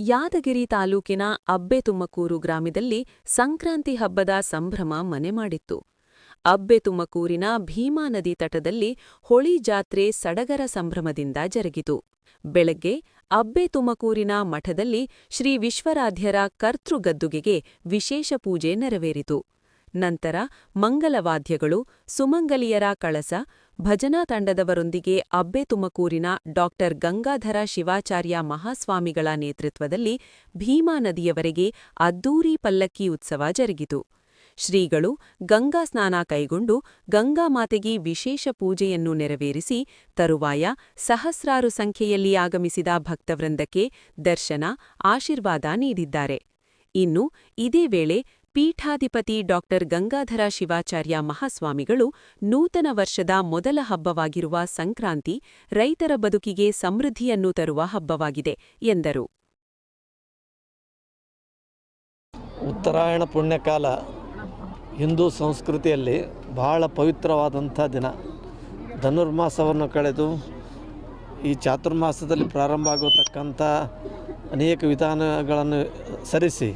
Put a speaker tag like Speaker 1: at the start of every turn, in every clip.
Speaker 1: ಯಾದಗಿರಿ ತಾಲೂಕಿನ ಅಬ್ಬೆತುಮ್ಮಕೂರು ಗ್ರಾಮದಲ್ಲಿ ಸಂಕ್ರಾಂತಿ ಹಬ್ಬದ ಸಂಭ್ರಮ ಮನೆ ಮಾಡಿತ್ತು. ಅಬ್ಬೆತುಮ್ಮಕೂರಿನ ಭೀಮಾ ನದಿ ತಟದಲ್ಲಿ ಹೊಳಿ ಜಾತ್ರೆ ಸಡಗರ ಸಂಭ್ರಮದಿಂದ ಜರುಗಿತು. ಬೆಳಗ್ಗೆ ಅಬ್ಬೆತುಮ್ಮಕೂರಿನ ಮಠದಲ್ಲಿ ಶ್ರೀ ವಿಶ್ವರಾಧ್ಯರ ಕರ್ತೃಗದ್ದುಗೆಗೆ ವಿಶೇಷ ಪೂಜೆ ನೆರವೇರಿತು. ನಂತರ ಮಂಗಲವಾದ್ಯಗಳು, ಸುಮಂಗಲಿಯರ ಕಳಸ ಭಜನಾ ತಂಡದವರೊಂದಿಗೆ ಅಬ್ಬೆ ತುಮಕೂರಿನ ಡಾಕ್ಟರ್ ಗಂಗಾಧರ ಶಿವಾಚಾರ್ಯ ಮಹಾಸ್ವಾಮಿಗಳ ನೇತೃತ್ವದಲ್ಲಿ ಭೀಮಾ ನದಿಯವರೆಗೆ ಅದ್ದೂರಿ ಪಲ್ಲಕ್ಕಿ ಉತ್ಸವ ಜರುಗಿತು. ಶ್ರೀಗಳು ಗಂಗಾ ಸ್ನಾನ ಕೈಗೊಂಡು ಗಂಗಾ ಮಾತೆಗೆ ವಿಶೇಷ ಪೂಜೆಯನ್ನು ನೆರವೇರಿಸಿ ತರುವಾಯ ಸಹಸ್ರಾರು ಸಂಖ್ಯೆಯಲ್ಲಿ ಆಗಮಿಸಿದ ಭಕ್ತವೃಂದಕ್ಕೆ ದರ್ಶನ, ಆಶೀರ್ವಾದ ನೀಡಿದ್ದಾರೆ. ಇನ್ನು ಇದೇ ವೇಳೆ ಪೀಠಾಧಿಪತಿ ಡಾಕ್ಟರ್ ಗಂಗಾಧರ ಶಿವಾಚಾರ್ಯ ಮಹಾಸ್ವಾಮಿಗಳು ನೂತನ ವರ್ಷದ ಮೊದಲ ಹಬ್ಬವಾಗಿರುವ ಸಂಕ್ರಾಂತಿ ರೈತರ ಬದುಕಿಗೆ ಸಮೃದ್ಧಿಯನ್ನು ತರುವ ಹಬ್ಬವಾಗಿದೆ, ಎಂದರು.
Speaker 2: ಉತ್ತರಾಯಣ ಪುಣ್ಯಕಾಲ ಹಿಂದೂ ಸಂಸ್ಕೃತಿಯಲ್ಲಿ ಬಹಳ ಪವಿತ್ರವಾದಂಥ ದಿನ. ಧನುರ್ಮಾಸವನ್ನು ಕಳೆದು ಈ ಚಾತುರ್ಮಾಸದಲ್ಲಿ ಪ್ರಾರಂಭ ಆಗತಕ್ಕಂಥ ಅನೇಕ ವಿಧಾನಗಳನ್ನು ಸರಿಸಿ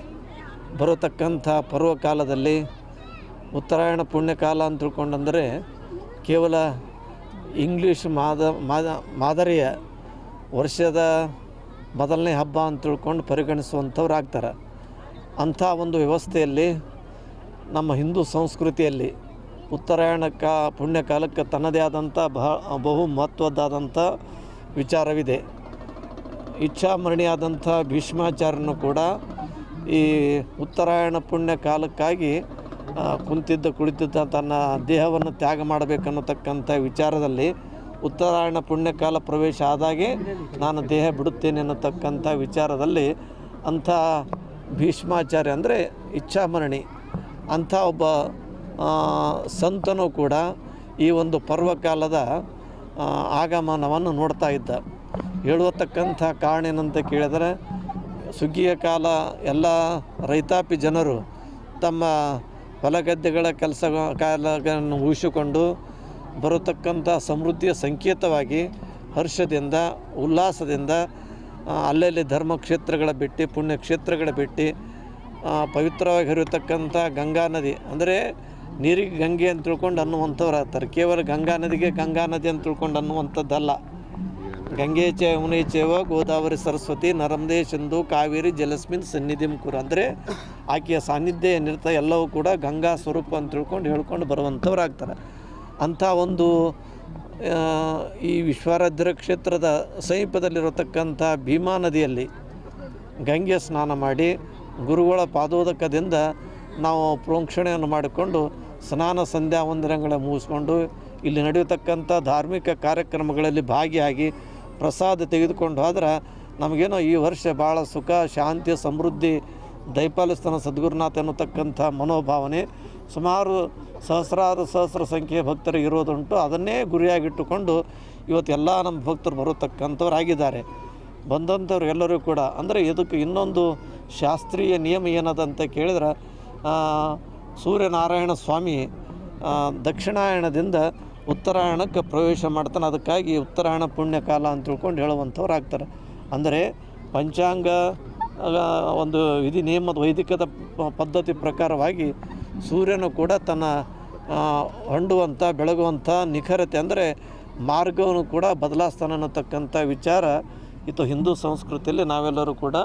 Speaker 2: ಬರತಕ್ಕಂಥ ಪರ್ವಕಾಲದಲ್ಲಿ ಉತ್ತರಾಯಣ ಪುಣ್ಯಕಾಲ ಅಂತ ತಿಳ್ಕೊಂಡಂದರೆ ಕೇವಲ ಇಂಗ್ಲೀಷ್ ಮಾದ ಮಾದ ಮಾದರಿಯ ವರ್ಷದ ಮೊದಲನೇ ಹಬ್ಬ ಅಂತ ತಿಳ್ಕೊಂಡು ಪರಿಗಣಿಸುವಂಥವ್ರು ಆಗ್ತಾರೆ ಅಂಥ ಒಂದು ವ್ಯವಸ್ಥೆಯಲ್ಲಿ ನಮ್ಮ ಹಿಂದೂ ಸಂಸ್ಕೃತಿಯಲ್ಲಿ ಉತ್ತರಾಯಣ ಕಾ ಪುಣ್ಯಕಾಲಕ್ಕೆ ತನ್ನದೇ ಆದಂಥ ಬಹ ಬಹು ಮಹತ್ವದ್ದಾದಂಥ ವಿಚಾರವಿದೆ. ಇಚ್ಛಾಮರಣಿಯಾದಂಥ ಭೀಷ್ಮಾಚಾರ್ಯನು ಕೂಡ ಈ ಉತ್ತರಾಯಣ ಪುಣ್ಯ ಕಾಲಕ್ಕಾಗಿ ಕುಂತಿದ್ದ, ಕುಳಿತಿದ್ದ ತನ್ನ ದೇಹವನ್ನು ತ್ಯಾಗ ಮಾಡಬೇಕನ್ನತಕ್ಕಂಥ ವಿಚಾರದಲ್ಲಿ ಉತ್ತರಾಯಣ ಪುಣ್ಯಕಾಲ ಪ್ರವೇಶ ಆದಾಗೆ ನಾನು ದೇಹ ಬಿಡುತ್ತೇನೆ ಅನ್ನತಕ್ಕಂಥ ವಿಚಾರದಲ್ಲಿ ಅಂಥ ಭೀಷ್ಮಾಚಾರ್ಯ ಅಂದರೆ ಇಚ್ಛಾಮರಣಿ, ಅಂಥ ಒಬ್ಬ ಸಂತನೂ ಕೂಡ ಈ ಒಂದು ಪರ್ವಕಾಲದ ಆಗಮನವನ್ನು ನೋಡ್ತಾ ಇದ್ದ. ಹೇಳುವತಕ್ಕಂಥ ಕಾರಣ ಏನಂತ ಕೇಳಿದರೆ ಸುಗ್ಗಿಯ ಕಾಲ ಎಲ್ಲ ರೈತಾಪಿ ಜನರು ತಮ್ಮ ಹೊಲ ಗದ್ದೆಗಳ ಕೆಲಸ ಕಾಲಗಳನ್ನು ಉಳಿಸಿಕೊಂಡು ಬರತಕ್ಕಂಥ ಸಮೃದ್ಧಿಯ ಸಂಕೇತವಾಗಿ ಹರ್ಷದಿಂದ ಉಲ್ಲಾಸದಿಂದ ಅಲ್ಲಲ್ಲಿ ಧರ್ಮಕ್ಷೇತ್ರಗಳ ಭೇಟಿ ಪುಣ್ಯಕ್ಷೇತ್ರಗಳ ಆ, ಪವಿತ್ರವಾಗಿ ಹರಿಯತಕ್ಕಂಥ ಗಂಗಾ ನದಿ. ಅಂದರೆ ನೀರಿಗೆ ಗಂಗೆ ಅಂತ ತಿಳ್ಕೊಂಡು ಅನ್ನುವಂಥವ್ರು ಆಗ್ತಾರೆ. ಕೇವಲ ಗಂಗಾ ನದಿಗೆ ಗಂಗಾ ನದಿ ಅಂತ ತಿಳ್ಕೊಂಡು ಅನ್ನುವಂಥದ್ದಲ್ಲ. ಗಂಗೆ ಚ ಯಮುನೆ ಚೇವ, ಗೋದಾವರಿ ಸರಸ್ವತಿ, ನರ್ಮದೆ ಸಿಂಧು ಕಾವೇರಿ, ಜಲಸ್ಮಿನ್ ಸನ್ನಿಧಿಮ್ ಕುರು. ಅಂದರೆ ಆಕೆಯ ಸಾನ್ನಿಧ್ಯ ಏನಿರ್ತ ಎಲ್ಲವೂ ಕೂಡ ಗಂಗಾ ಸ್ವರೂಪ ಅಂತ ತಿಳ್ಕೊಂಡು ಹೇಳ್ಕೊಂಡು ಬರುವಂಥವ್ರು ಆಗ್ತಾರೆ ಅಂಥ ಒಂದು ಈ ವಿಶ್ವಾರಾಧ್ಯರ ಕ್ಷೇತ್ರದ ಸಮೀಪದಲ್ಲಿರತಕ್ಕಂಥ ಭೀಮಾ ನದಿಯಲ್ಲಿ ಗಂಗೆ ಸ್ನಾನ ಮಾಡಿ ಗುರುಗಳ ಪಾದೋದಕದಿಂದ ನಾವು ಪ್ರೋಕ್ಷಣೆಯನ್ನು ಮಾಡಿಕೊಂಡು ಸ್ನಾನ ಸಂಧ್ಯಾ ವಂದನೆಗಳ ಮುಗಿಸ್ಕೊಂಡು ಇಲ್ಲಿ ನಡೆಯತಕ್ಕಂಥ ಧಾರ್ಮಿಕ ಕಾರ್ಯಕ್ರಮಗಳಲ್ಲಿ ಭಾಗಿಯಾಗಿ ಪ್ರಸಾದ ತೆಗೆದುಕೊಂಡು ಹೋದ್ರೆ ನಮಗೇನೋ ಈ ವರ್ಷ ಭಾಳ ಸುಖ, ಶಾಂತಿ, ಸಮೃದ್ಧಿ, ದೈಪಾಲಿಸ್ತಾನ ಸದ್ಗುರುನಾಥ ಎನ್ನುತಕ್ಕಂಥ ಮನೋಭಾವನೆ ಸುಮಾರು ಸಹಸ್ರಾರು ಸಹಸ್ರ ಸಂಖ್ಯೆಯ ಭಕ್ತರಿಗೆ ಇರೋದುಂಟು. ಅದನ್ನೇ ಗುರಿಯಾಗಿಟ್ಟುಕೊಂಡು ಇವತ್ತು ಎಲ್ಲ ನಮ್ಮ ಭಕ್ತರು ಬರತಕ್ಕಂಥವ್ರು ಆಗಿದ್ದಾರೆ ಬಂದಂಥವ್ರು ಎಲ್ಲರೂ ಕೂಡ, ಅಂದರೆ ಇದಕ್ಕೆ ಇನ್ನೊಂದು ಶಾಸ್ತ್ರೀಯ ನಿಯಮ ಏನದಂತ ಕೇಳಿದ್ರೆ ಸೂರ್ಯನಾರಾಯಣ ಸ್ವಾಮಿ ದಕ್ಷಿಣಾಯಣದಿಂದ ಉತ್ತರಾಯಣಕ್ಕೆ ಪ್ರವೇಶ ಮಾಡ್ತಾನೆ. ಅದಕ್ಕಾಗಿ ಉತ್ತರಾಯಣ ಪುಣ್ಯಕಾಲ ಅಂತ ತಿಳ್ಕೊಂಡು ಹೇಳುವಂಥವ್ರು ಆಗ್ತಾರೆ. ಅಂದರೆ ಪಂಚಾಂಗ ಒಂದು ವಿಧಿ ನಿಯಮದ ವೈದಿಕದ ಪದ್ಧತಿ ಪ್ರಕಾರವಾಗಿ ಸೂರ್ಯನು ಕೂಡ ತನ್ನ ಹೊಂಡುವಂಥ, ಬೆಳಗುವಂಥ ನಿಖರತೆ ಅಂದರೆ ಮಾರ್ಗವನ್ನು ಕೂಡ ಬದಲಾಯಿಸ್ತಾನೆ ಅನ್ನತಕ್ಕಂಥ ವಿಚಾರ ಇದು ಹಿಂದೂ ಸಂಸ್ಕೃತಿಯಲ್ಲಿ. ನಾವೆಲ್ಲರೂ ಕೂಡ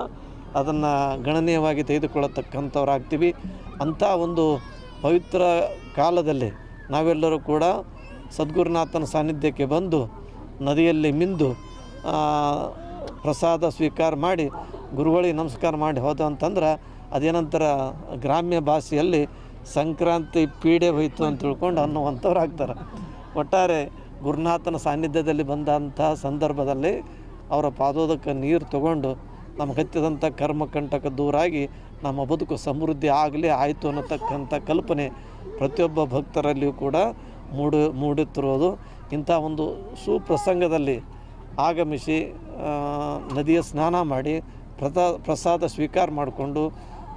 Speaker 2: ಅದನ್ನು ಗಣನೀಯವಾಗಿ ತೆಗೆದುಕೊಳ್ಳತಕ್ಕಂಥವ್ರಾಗ್ತೀವಿ ಅಂಥ ಒಂದು ಪವಿತ್ರ ಕಾಲದಲ್ಲಿ ನಾವೆಲ್ಲರೂ ಕೂಡ ಸದ್ಗುರುನಾಥನ ಸಾನ್ನಿಧ್ಯಕ್ಕೆ ಬಂದು ನದಿಯಲ್ಲಿ ಮಿಂದು ಪ್ರಸಾದ ಸ್ವೀಕಾರ ಮಾಡಿ, ಗುರುಗಳಿಗೆ ನಮಸ್ಕಾರ ಮಾಡಿ ಹೋದ ಅಂತಂದ್ರೆ ಅದೇನಂತರ ಗ್ರಾಮ್ಯ ಭಾಷೆಯಲ್ಲಿ ಸಂಕ್ರಾಂತಿ ಪೀಡೆ ಹೋಯಿತು ಅಂತ ತಿಳ್ಕೊಂಡು ಅನ್ನುವಂಥವ್ರು ಆಗ್ತಾರೆ. ಒಟ್ಟಾರೆ ಗುರುನಾಥನ ಸಾನ್ನಿಧ್ಯದಲ್ಲಿ ಬಂದಂಥ ಸಂದರ್ಭದಲ್ಲಿ ಅವರ ಪಾದೋದಕ್ಕೆ ನೀರು ತಗೊಂಡು ನಮ್ಮ ಹತ್ತಿದಂಥ ಕರ್ಮಕಂಟಕ ದೂರಾಗಿ ನಮ್ಮ ಬದುಕು ಸಮೃದ್ಧಿ ಆಗಲಿ ಆಯಿತು ಅನ್ನತಕ್ಕಂಥ ಕಲ್ಪನೆ ಪ್ರತಿಯೊಬ್ಬ ಭಕ್ತರಲ್ಲಿಯೂ ಕೂಡ ಮೂಡಿ ಮೂಡುತ್ತಿರೋದು ಇಂಥ ಒಂದು ಸುಪ್ರಸಂಗದಲ್ಲಿ ಆಗಮಿಸಿ ನದಿಯ ಸ್ನಾನ ಮಾಡಿ ಪ್ರಸಾ ಪ್ರಸಾದ ಸ್ವೀಕಾರ ಮಾಡಿಕೊಂಡು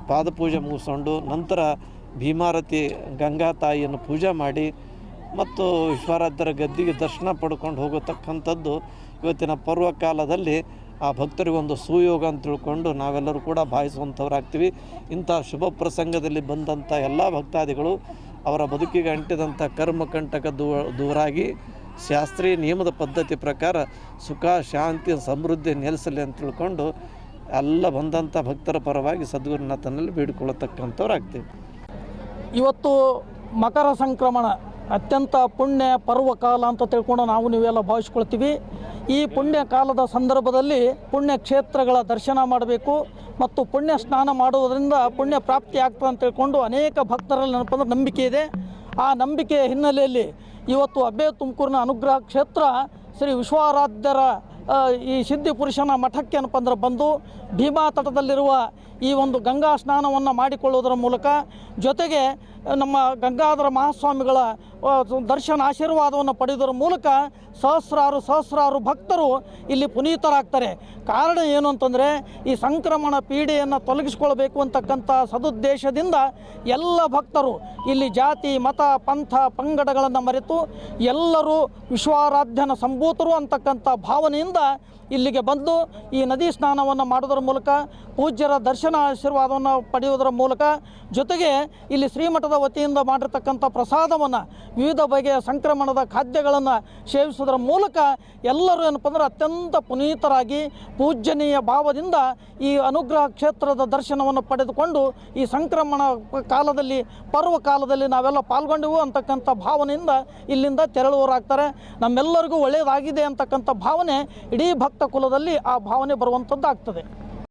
Speaker 2: ಪಾದಪೂಜೆ ಮುಗಿಸ್ಕೊಂಡು ನಂತರ ಭೀಮಾರತಿ ಗಂಗಾ ತಾಯಿಯನ್ನು ಪೂಜೆ ಮಾಡಿ ಮತ್ತು ವಿಶ್ವಾರಾಧ್ಯರ ಗದ್ದಿಗೆ ದರ್ಶನ ಪಡ್ಕೊಂಡು ಹೋಗತಕ್ಕಂಥದ್ದು ಇವತ್ತಿನ ಪರ್ವಕಾಲದಲ್ಲಿ ಆ ಭಕ್ತರಿಗೊಂದು ಸುಯೋಗ ಅಂತ ತಿಳ್ಕೊಂಡು ನಾವೆಲ್ಲರೂ ಕೂಡ ಭಾವಿಸುವಂಥವ್ರಾಗ್ತೀವಿ. ಇಂಥ ಶುಭ ಪ್ರಸಂಗದಲ್ಲಿ ಬಂದಂಥ ಎಲ್ಲ ಭಕ್ತಾದಿಗಳು ಅವರ ಬದುಕಿಗೆ ಅಂಟಿದಂಥ ಕರ್ಮಕಂಟಕ ದೂ, ದೂರಾಗಿ ಶಾಸ್ತ್ರೀಯ ನಿಯಮದ ಪದ್ಧತಿ ಪ್ರಕಾರ ಸುಖ, ಶಾಂತಿ, ಸಮೃದ್ಧಿ ನೆಲೆಸಲಿ ಅಂತ ತಿಳ್ಕೊಂಡು ಎಲ್ಲ ಬಂದಂಥ ಭಕ್ತರ ಪರವಾಗಿ ಸದ್ಗುರುನಾಥನಲ್ಲಿ ಬೇಡಿಕೊಳ್ಳತಕ್ಕಂಥವ್ರಾಗ್ತೀವಿ.
Speaker 3: ಇವತ್ತು ಮಕರ ಸಂಕ್ರಮಣ ಅತ್ಯಂತ ಪುಣ್ಯ ಪರ್ವಕಾಲ ಅಂತ ತಿಳ್ಕೊಂಡು ನಾವು ನೀವೆಲ್ಲ ಭಾವಿಸ್ಕೊಳ್ತೀವಿ. ಈ ಪುಣ್ಯ ಕಾಲದ ಸಂದರ್ಭದಲ್ಲಿ ಪುಣ್ಯ ಕ್ಷೇತ್ರಗಳ ದರ್ಶನ ಮಾಡಬೇಕು ಮತ್ತು ಪುಣ್ಯ ಸ್ನಾನ ಮಾಡುವುದರಿಂದ ಪುಣ್ಯ ಪ್ರಾಪ್ತಿ ಆಗ್ತದೆ ಅಂತ ತಿಳ್ಕೊಂಡು ಅನೇಕ ಭಕ್ತರಲ್ಲಿ ನೆನಪಂದ್ರೆ ನಂಬಿಕೆ ಇದೆ. ಆ ನಂಬಿಕೆಯ ಹಿನ್ನೆಲೆಯಲ್ಲಿ ಇವತ್ತು ಅಬ್ಬೆ ತುಮಕೂರಿನ ಅನುಗ್ರಹ ಕ್ಷೇತ್ರ ಶ್ರೀ ವಿಶ್ವಾರಾಧ್ಯರ ಈ ಸಿದ್ಧಿ ಪುರುಷನ ಮಠಕ್ಕೆ ಏನಪ್ಪ ಬಂದು ಭೀಮಾ ತಟದಲ್ಲಿರುವ ಈ ಒಂದು ಗಂಗಾ ಸ್ನಾನವನ್ನು ಮಾಡಿಕೊಳ್ಳುವುದರ ಮೂಲಕ ಜೊತೆಗೆ ನಮ್ಮ ಗಂಗಾಧರ ಮಹಾಸ್ವಾಮಿಗಳ ದರ್ಶನ ಆಶೀರ್ವಾದವನ್ನು ಪಡೆಯುವುದರ ಮೂಲಕ ಸಹಸ್ರಾರು ಸಹಸ್ರಾರು ಭಕ್ತರು ಇಲ್ಲಿ ಪುನೀತರಾಗ್ತಾರೆ. ಕಾರಣ ಏನು ಅಂತಂದರೆ ಈ ಸಂಕ್ರಮಣ ಪೀಡೆಯನ್ನು ತೊಲಗಿಸ್ಕೊಳ್ಬೇಕು ಅಂತಕ್ಕಂಥ ಸದುದ್ದೇಶದಿಂದ ಎಲ್ಲ ಭಕ್ತರು ಇಲ್ಲಿ ಜಾತಿ, ಮತ, ಪಂಥ, ಪಂಗಡಗಳನ್ನು ಮರೆತು ಎಲ್ಲರೂ ವಿಶ್ವಾರಾಧ್ಯನ ಸಂಭೂತರು ಅಂತಕ್ಕಂಥ ಭಾವನೆಯಿಂದ ಇಲ್ಲಿಗೆ ಬಂದು ಈ ನದಿ ಸ್ನಾನವನ್ನು ಮಾಡೋದರ ಮೂಲಕ, ಪೂಜ್ಯರ ದರ್ಶನ ಆಶೀರ್ವಾದವನ್ನು ಪಡೆಯುವುದರ ಮೂಲಕ ಜೊತೆಗೆ ಇಲ್ಲಿ ಶ್ರೀಮಠದ ವತಿಯಿಂದ ಮಾಡಿರ್ತಕ್ಕಂಥ ಪ್ರಸಾದವನ್ನು ವಿವಿಧ ಬಗೆಯ ಸಂಕ್ರಮಣದ ಖಾದ್ಯಗಳನ್ನು ಸೇವಿಸುವುದರ ಮೂಲಕ ಎಲ್ಲರೂ ಏನಪ್ಪ ಅಂದ್ರೆ ಅತ್ಯಂತ ಪುನೀತರಾಗಿ ಪೂಜ್ಯನೀಯ ಭಾವದಿಂದ ಈ ಅನುಗ್ರಹ ಕ್ಷೇತ್ರದ ದರ್ಶನವನ್ನು ಪಡೆದುಕೊಂಡು ಈ ಸಂಕ್ರಮಣ ಕಾಲದಲ್ಲಿ, ಪರ್ವ ಕಾಲದಲ್ಲಿ ನಾವೆಲ್ಲ ಪಾಲ್ಗೊಂಡೆವು ಅಂತಕ್ಕಂಥ ಭಾವನೆಯಿಂದ ಇಲ್ಲಿಂದ ತೆರಳುವರಾಗ್ತಾರೆ. ನಮ್ಮೆಲ್ಲರಿಗೂ ಒಳ್ಳೆಯದಾಗಿದೆ ಅಂತಕ್ಕಂಥ ಭಾವನೆ ಇಡೀ ಭಕ್ತ ಕುಲದಲ್ಲಿ ಆ ಭಾವನೆ ಬರುವಂಥದ್ದು ಆಗ್ತದೆ